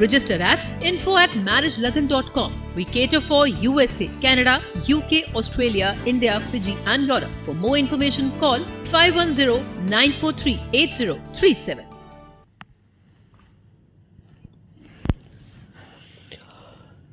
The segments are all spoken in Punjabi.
Register at info at marriagelagan.com. We cater for USA, Canada, UK, Australia, India, Fiji, and Europe. For more information, call 510 943 8037.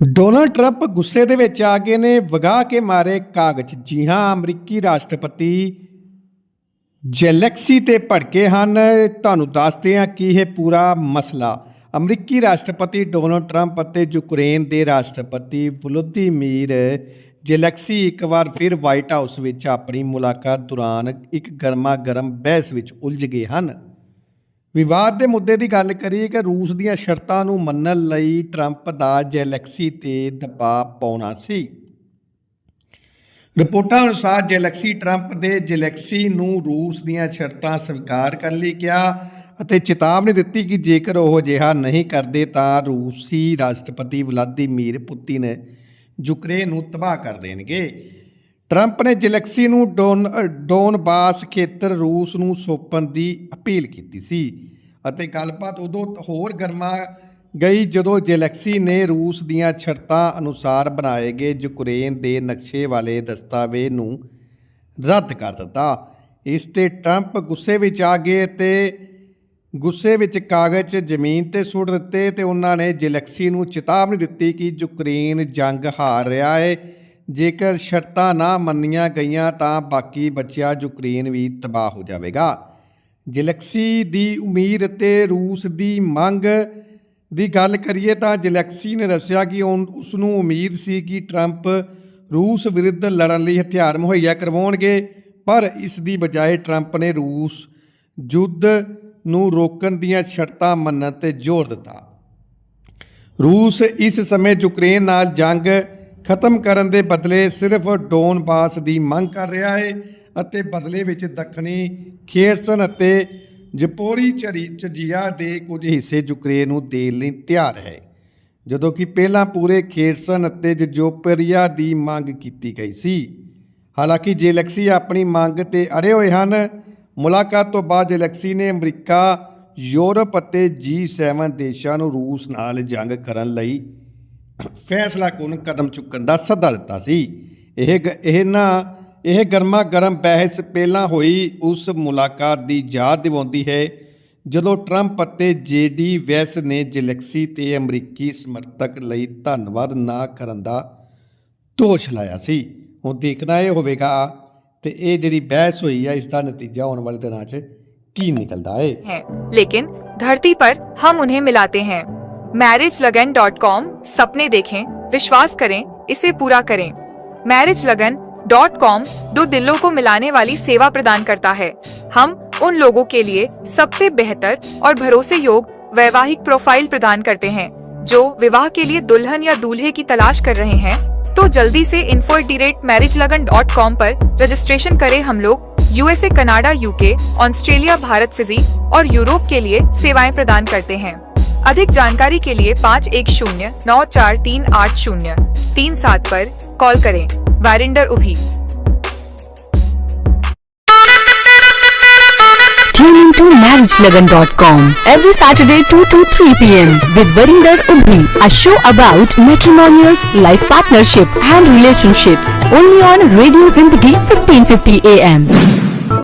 Donald Trump ਗੁੱਸੇ ਦੇ ਵਿੱਚ ਆ ਗਏ ਨੇ ਵਗਾ ਕੇ ਮਾਰੇ ਕਾਗਜ਼ ਜੀ ਹਾਂ ਅਮਰੀਕੀ ਰਾਸ਼ਟਰਪਤੀ ਜੈਲੈਕਸੀ ਤੇ ਭੜਕੇ ਹਨ ਤੁਹਾਨੂੰ ਦੱਸਦੇ ਹਾਂ ਕੀ ਇਹ ਪੂਰਾ ਮਸਲਾ ਅਮਰੀਕੀ ਰਾਸ਼ਟਰਪਤੀ ਡੋਨਲਡ ਟਰੰਪ ਅਤੇ ਯੂਕਰੇਨ ਦੇ ਰਾਸ਼ਟਰਪਤੀ ਵਲੋਦੀਮੀਰ ਜੈਲੈਕਸੀ ਇੱਕ ਵਾਰ ਫਿਰ ਵਾਈਟ ਹਾਊਸ ਵਿੱਚ ਆਪਣੀ ਮੁਲਾਕਾਤ ਦੌਰਾਨ ਇੱਕ ਗਰਮਾ ਗਰਮ ਬਹਿਸ ਵਿੱਚ ਉਲਝ ਗਏ ਹਨ। ਵਿਵਾਦ ਦੇ ਮੁੱਦੇ ਦੀ ਗੱਲ ਕਰੀਏ ਕਿ ਰੂਸ ਦੀਆਂ ਸ਼ਰਤਾਂ ਨੂੰ ਮੰਨਣ ਲਈ ਟਰੰਪ ਦਾ ਜੈਲੈਕਸੀ ਤੇ ਦਬਾਅ ਪਾਉਣਾ ਸੀ। ਰਿਪੋਰਟਾਂ ਅਨੁਸਾਰ ਜੈਲੈਕਸੀ ਟਰੰਪ ਦੇ ਜੈਲੈਕਸੀ ਨੂੰ ਰੂਸ ਦੀਆਂ ਸ਼ਰਤਾਂ ਸਵੀਕਾਰ ਕਰਨ ਲਈ ਕਿਹਾ। ਅਤੇ ਚੇਤਾਵਨੀ ਦਿੱਤੀ ਕਿ ਜੇਕਰ ਉਹ ਅਜਿਹਾ ਨਹੀਂ ਕਰਦੇ ਤਾਂ ਰੂਸੀ ਰਾਸ਼ਟਰਪਤੀ ਵਲਾਦੀਮੀਰ ਪੁਤਿਨ ਯੂਕਰੇਨ ਨੂੰ ਤਬਾਹ ਕਰ ਦੇਣਗੇ। ਟਰੰਪ ਨੇ ਜੈਲੈਕਸੀ ਨੂੰ ਡੋਨ, ਡੋਨਬਾਸ ਖੇਤਰ ਰੂਸ ਨੂੰ ਸੌਂਪਣ ਦੀ ਅਪੀਲ ਕੀਤੀ ਸੀ ਅਤੇ ਗੱਲਬਾਤ ਉਦੋਂ ਹੋਰ ਗਰਮਾ ਗਈ ਜਦੋਂ ਜੈਲੈਕਸੀ ਨੇ ਰੂਸ ਦੀਆਂ ਸ਼ਰਤਾਂ ਅਨੁਸਾਰ ਬਣਾਏ ਗਏ ਯੂਕਰੇਨ ਦੇ ਨਕਸ਼ੇ ਵਾਲੇ ਦਸਤਾਵੇਜ਼ ਨੂੰ ਰੱਦ ਕਰ ਦਿੱਤਾ। ਇਸ ਤੇ ਟਰੰਪ ਗੁੱਸੇ ਵਿੱਚ ਆ ਗਏ ਤੇ ਗੁੱਸੇ ਵਿੱਚ ਕਾਗਜ਼, ਜ਼ਮੀਨ ਤੇ ਸੁੱਟ ਦਿੱਤੇ ਤੇ ਉਹਨਾਂ ਨੇ ਜਲੈਕਸੀ ਨੂੰ ਚੇਤਾਵਨੀ ਦਿੱਤੀ ਕਿ ਯੂਕਰੇਨ ਜੰਗ ਹਾਰ ਰਿਹਾ ਹੈ ਜੇਕਰ ਸ਼ਰਤਾਂ ਨਾ ਮੰਨੀਆਂ ਗਈਆਂ ਤਾਂ ਬਾਕੀ ਬਚਿਆ ਯੂਕਰੇਨ ਵੀ ਤਬਾਹ ਹੋ ਜਾਵੇਗਾ। ਜਲੈਕਸੀ ਦੀ ਉਮੀਦ ਅਤੇ ਰੂਸ ਦੀ ਮੰਗ ਦੀ ਗੱਲ ਕਰੀਏ ਤਾਂ ਜਲੈਕਸੀ ਨੇ ਦੱਸਿਆ ਕਿ ਉਸ ਨੂੰ ਉਮੀਦ ਸੀ ਕਿ ਟਰੰਪ ਰੂਸ ਵਿਰੁੱਧ ਲੜਨ ਲਈ ਹਥਿਆਰ ਮੁਹੱਈਆ ਕਰਵਾਉਣਗੇ, ਪਰ ਇਸ ਦੀ ਬਜਾਏ ਟਰੰਪ ਨੇ ਰੂਸ ਯੁੱਧ ਨੂੰ ਰੋਕਣ ਦੀਆਂ ਸ਼ਰਤਾਂ ਮੰਨਣ ਤੇ ਜ਼ੋਰ ਦਿੱਤਾ। ਰੂਸ ਇਸ ਸਮੇਂ ਯੂਕਰੇਨ ਨਾਲ ਜੰਗ ਖਤਮ ਕਰਨ ਦੇ ਬਦਲੇ ਸਿਰਫ ਡੋਨਬਾਸ ਦੀ ਮੰਗ ਕਰ ਰਿਹਾ ਹੈ ਅਤੇ ਬਦਲੇ ਵਿੱਚ ਦੱਖਣੀ ਖੇਰਸਨ ਅਤੇ ਜਪੋਰੀ ਚਜੀਆ ਦੇ ਕੁਝ ਹਿੱਸੇ ਯੂਕਰੇਨ ਨੂੰ ਦੇਣ ਲਈ ਤਿਆਰ ਹੈ, ਜਦੋਂ ਕਿ ਪਹਿਲਾਂ ਪੂਰੇ ਖੇਰਸਨ ਅਤੇ ਜੋਪਰੀਆ ਦੀ ਮੰਗ ਕੀਤੀ ਗਈ ਸੀ। ਹਾਲਾਂਕਿ ਜੇਲੈਕਸੀ ਆਪਣੀ ਮੰਗ ਤੇ ਅੜੇ ਹੋਏ ਹਨ ਮੁਲਾਕਾਤ ਤੋਂ ਬਾਅਦ ਜਲੈਕਸੀ ਨੇ ਅਮਰੀਕਾ, ਯੂਰਪ ਅਤੇ G7 ਦੇਸ਼ਾਂ ਨੂੰ ਰੂਸ ਨਾਲ ਜੰਗ ਕਰਨ ਲਈ ਫੈਸਲਾ ਕੋਨ ਕਦਮ ਚੁੱਕਣ ਦਾ ਸੱਦਾ ਦਿੱਤਾ ਸੀ। ਇਹ ਗ- ਇਹ ਨਾ, ਇਹ ਗਰਮਾ ਗਰਮ ਬਹਿਸ ਪਹਿਲਾਂ ਹੋਈ ਉਸ ਮੁਲਾਕਾਤ ਦੀ ਯਾਦ ਦਿਵਾਉਂਦੀ ਹੈ ਜਦੋਂ ਟਰੰਪ ਅਤੇ ਜੇਡੀ ਵੈਸ ਨੇ ਜਲੈਕਸੀ ਤੇ ਅਮਰੀਕੀ ਸਮਰਥਕ ਲਈ ਧੰਨਵਾਦ ਨਾ ਕਰਨ ਦਾ ਦੋਸ਼ ਲਾਇਆ ਸੀ। ਹੁਣ ਦੇਖਣਾ ਇਹ ਹੋਵੇਗਾ ਤੇ ਇਹ ਜਿਹੜੀ ਬਹਿਸ ਹੋਈ ਹੈ ਇਸ ਦਾ ਨਤੀਜਾ ਆਉਣ ਵਾਲੇ ਦਿਨਾਂ 'ਚ ਕੀ ਨਿਕਲਦਾ ਹੈ हैं लेकिन धरती पर हम उन्हें मिलाते हैं मैरिज लगन डॉट कॉम सपने देखें विश्वास करें इसे पूरा करें मैरिज लगन डॉट कॉम दो दिलों को मिलाने वाली सेवा प्रदान करता है हम उन लोगों के लिए सबसे बेहतर और भरोसे योग वैवाहिक प्रोफाइल प्रदान करते हैं जो विवाह के लिए दुल्हन या दूल्हे की तलाश कर रहे हैं तो जल्दी से info at rate marriage Lagan dot com आरोप रजिस्ट्रेशन करें हम लोग USA Canada UK Australia Bharat Fiji और यूरोप के लिए सेवाएँ प्रदान करते हैं। अधिक जानकारी के लिए पाँच एक शून्य नौ चार तीन आठ शून्य तीन सात आरोप कॉल करें। वारिंडर उभी। Into marriagelagan.com every Saturday 2 to 3 p.m. with Varinder Ubhi, a show about matrimonials, life partnership and relationships only on Radio Zindagi 1550 AM.